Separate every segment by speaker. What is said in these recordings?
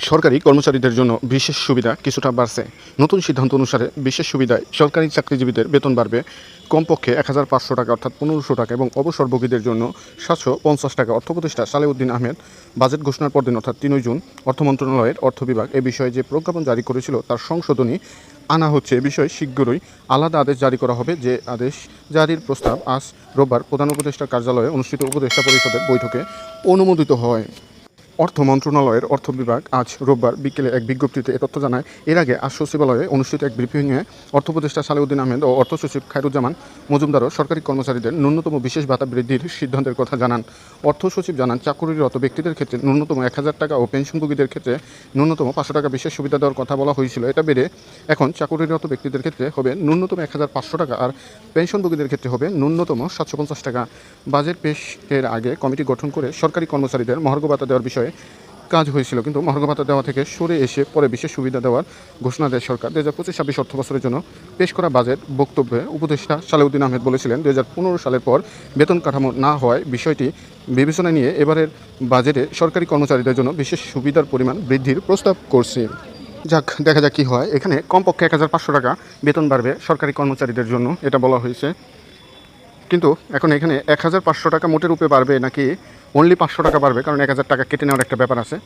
Speaker 1: সরকারি কর্মচারীদের জন্য বিশেষ সুবিধা কিছুটা বাড়ছে। নতুন সিদ্ধান্ত অনুসারে বিশেষ সুবিধায় সরকারি চাকরিজীবীদের বেতন বাড়বে। কমপক্ষে এক হাজার পাঁচশো টাকা অর্থাৎ পনেরোশো টাকা এবং অবসরভোগীদের জন্য সাতশো পঞ্চাশ টাকা অর্থ উপদেষ্টা সালেউদ্দিন আহমেদ। বাজেট ঘোষণার পরদিন অর্থাৎ তিনই জুন, অর্থ মন্ত্রণালয়ের অর্থ বিভাগ এ বিষয়ে যে প্রজ্ঞাপন জারি করেছিল তার সংশোধনী আনা হচ্ছে এ বিষয়ে শীঘ্রই আলাদা আদেশ জারি করা হবে। যে আদেশ জারির প্রস্তাব আজ রোববার প্রধান উপদেষ্টা কার্যালয়ে অনুষ্ঠিত উপদেষ্টা পরিষদের বৈঠকে অনুমোদিত হয়। অর্থ মন্ত্রণালয়ের অর্থ বিভাগ আজ রোববার বিকেলে এক বিজ্ঞপ্তিতে এ তথ্য জানায়। এর আগে আজ সচিবালয়ে অনুষ্ঠিত এক ব্রিফিংয়ে অর্থ উপদেষ্টা সালেউদ্দিন আহমেদ ও অর্থ সচিব খায়রুজ্জামান মজুমদারও সরকারি কর্মচারীদের ন্যূনতম বিশেষ ভাতা বৃদ্ধির সিদ্ধান্তের কথা জানান। অর্থ সচিব জানান, চাকুরিরত ব্যক্তিদের ক্ষেত্রে ন্যূনতম এক হাজার টাকা ও পেনশনভোগীদের ক্ষেত্রে ন্যূনতম পাঁচশো টাকা বিশেষ সুবিধা দেওয়ার কথা বলা হয়েছিল। এটা বেড়ে এখন চাকুরিরত ব্যক্তিদের ক্ষেত্রে হবে ন্যূনতম এক হাজার পাঁচশো টাকা আর পেনশনভোগীদের ক্ষেত্রে হবে ন্যূনতম সাতশো পঞ্চাশ টাকা। বাজেট পেশের আগে কমিটি গঠন করে সরকারি কর্মচারীদের মহার্ঘ ভাতা দেওয়ার বিষয়ে কাজ হয়েছিল। কিন্তু মহার্ঘ ভাতা দেওয়া থেকে সরে এসে পরে বিশেষ সুবিধা দেওয়ার ঘোষণা দেয় সরকার। দু হাজার পঁচিশ ছাব্বিশ অর্থ বছরের জন্য পেশ করা বাজেট বক্তব্যে উপদেষ্টা সালেউদ্দিন আহমেদ বলেছিলেন দু হাজার পনেরো সালের পর বেতন কাঠামো না হওয়ায় বিষয়টি বিবেচনায় নিয়ে এবারের বাজেটে সরকারি কর্মচারীদের জন্য বিশেষ সুবিধার পরিমাণ বৃদ্ধির প্রস্তাব করছে। যাক, দেখা যাক কী হয়। এখানে কমপক্ষে এক হাজার পাঁচশো টাকা বেতন বাড়বে সরকারি কর্মচারীদের জন্য, এটা বলা হয়েছে। কিন্তু এখন এখানে এক হাজার পাঁচশো টাকা মোটের রূপে বাড়বে নাকি অনলি পাঁচশো টাকা বাড়বে, কারণ এক হাজার টাকা কেটে নেওয়ার একটা ব্যাপার আছে।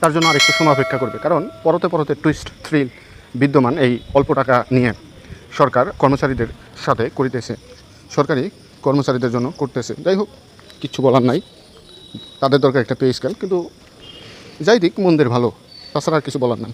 Speaker 1: তার জন্য আরেকটু সময় অপেক্ষা করবে, কারণ পরতে পরতে টুইস্ট থ্রিল বিদ্যমান এই অল্প টাকা নিয়ে সরকার কর্মচারীদের সাথে করিতেছে, সরকারি কর্মচারীদের জন্য করতেছে। যাই হোক, কিচ্ছু বলার নাই। তাদের দরকার একটা পে স্কেল কিন্তু যাই দিক, মন্দির ভালো, তাছাড়া আর কিছু বলার নাই।